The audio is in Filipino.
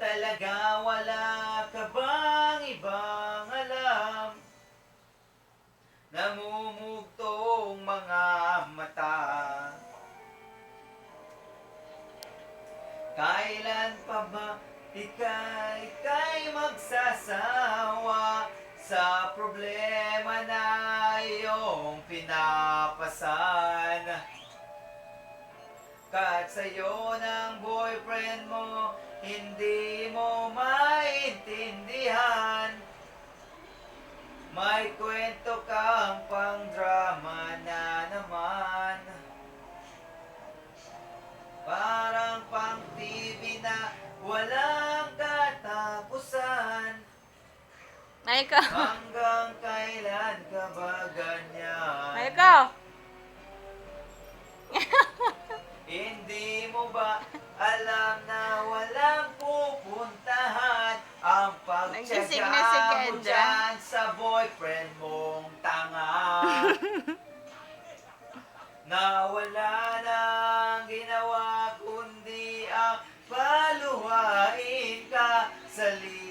talaga wala ka bang ibang alam? Namumugtong mga mata. Kailan pa ba ika'y kay magsasawa Sa problema na iyong pinapasan Kahit sa'yo ng boyfriend mo Hindi mo maintindihan May kwento kang pang drama na naman Parang pang TV na walang katapusan Ay, ikaw. Hanggang kailan ka ba ganyan? Ay, ikaw. Ba? Alam na walang pupuntahan ang Nagising pagtsaga na si mo dyan. sa boyfriend mong tanga? na wala nang ginawa kundi ang paluhain ka. Sa liwanag